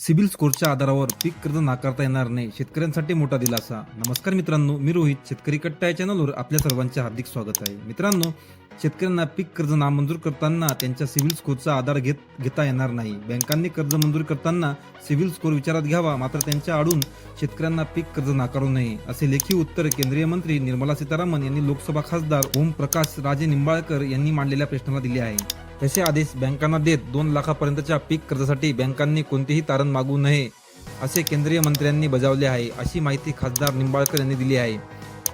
CIBIL स्कोरच्या आधारावर पीक कर्ज नाकारता येणार नाही शेतकऱ्यांसाठी मोठा दिलासा. नमस्कार मित्रांनो मी रोहित शेतकरी कट्टा या चॅनलवर आपल्या सर्वांचे हार्दिक स्वागत आहे. मित्रांनो शेतकऱ्यांना पीक कर्ज नामंजूर करताना त्यांच्या सिव्हिल स्कोरचा आधार घेत घेता येणार नाही. बँकांनी कर्ज मंजूर करताना सिव्हिल स्कोर विचारात घ्यावा मात्र त्यांच्या आडून शेतकऱ्यांना पीक कर्ज नाकारू नये असे लेखी उत्तर केंद्रीय मंत्री निर्मला सीतारामन यांनी लोकसभा खासदार ओम प्रकाश राजे निंबाळकर यांनी मांडलेल्या प्रश्नाला दिले आहे. तसे आदेश बँकांना देत दोन लाखापर्यंतच्या पीक कर्जासाठी बँकांनी कोणतेही तारण मागू नये असे केंद्रीय मंत्र्यांनी बजावले आहे अशी माहिती खासदार निंबाळकर यांनी दिली आहे.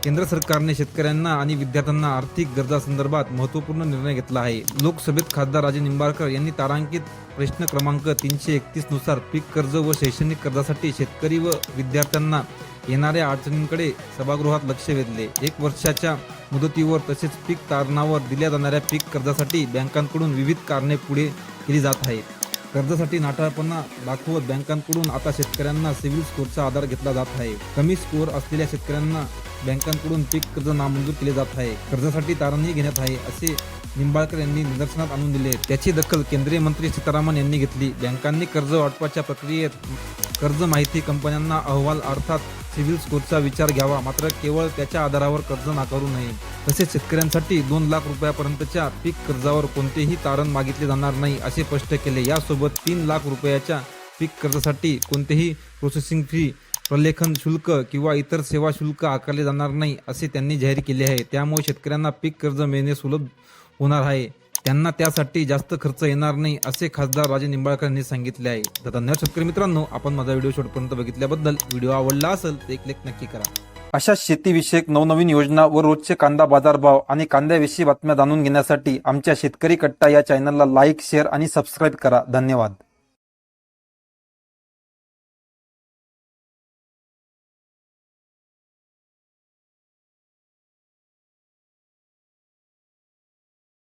केंद्र सरकारने शेतकऱ्यांना आणि विद्यार्थ्यांना आर्थिक गरजासंदर्भात महत्त्वपूर्ण निर्णय घेतला आहे. लोकसभेत खासदार राजे निंबाळकर यांनी तारांकित प्रश्न क्रमांक तीनशे एकतीसनुसार पीक कर्ज व शैक्षणिक कर्जासाठी शेतकरी व विद्यार्थ्यांना येणाऱ्या अडचणींकडे सभागृहात लक्ष वेधले. एक वर्षाच्या मुदतीवर तसेच पीक तारणावर दिल्या जाणाऱ्या पीक कर्जासाठी बँकांकडून विविध कारणे पुढे केली जात आहेत. कर्जासाठी नाटाळपणा दाखवत बँकांकडून आता शेतकऱ्यांना सिव्हिल स्कोरचा आधार घेतला जात आहे. कमी स्कोअर असलेल्या शेतकऱ्यांना बँकांकडून पीक कर्ज नामंजूर केले जात आहे. कर्जासाठी तारणही घेण्यात आहे असे निंबाळकर यांनी निदर्शनात आणून दिले. त्याची दखल केंद्रीय मंत्री सीतारामन यांनी घेतली. बँकांनी कर्ज वाटपाच्या प्रक्रियेत कर्ज माहिती कंपन्यांना अहवाल अर्थात सिव्हिल स्कोरचा विचार घ्यावा. मात्र केवळ त्याच्या आधारावर कर्ज नाकारू नये. तसेच शेतकऱ्यांसाठी दोन लाख रुपयापर्यंतच्या पीक कर्जावर कोणतेही तारण मागितले जाणार नाही असे स्पष्ट केले. यासोबत तीन लाख रुपयाच्या पीक कर्जासाठी कोणतेही प्रोसेसिंग फी प्रलेखन शुल्क किंवा इतर सेवा शुल्क आकारले जाणार नाही असे त्यांनी जाहीर केले आहे. त्यामुळे शेतकऱ्यांना पीक कर्ज मिळणे सुलभ होणार आहे. त्यांना त्यासाठी जास्त खर्च येणार नाही असे खासदार राजे निंबाळकर यांनी सांगितले आहे. तर धन्यवाद शेतकरी मित्रांनो आपण माझा व्हिडिओ शेवटपर्यंत बघितल्याबद्दल. व्हिडिओ आवडला असेल तर एक लेख नक्की करा. अशा शेतीविषयक नवनवीन योजना व रोजचे कांदा बाजारभाव आणि कांद्याविषयी बातम्या जाणून घेण्यासाठी आमच्या शेतकरी कट्टा या चॅनलला लाईक शेअर आणि सबस्क्राईब करा. धन्यवाद.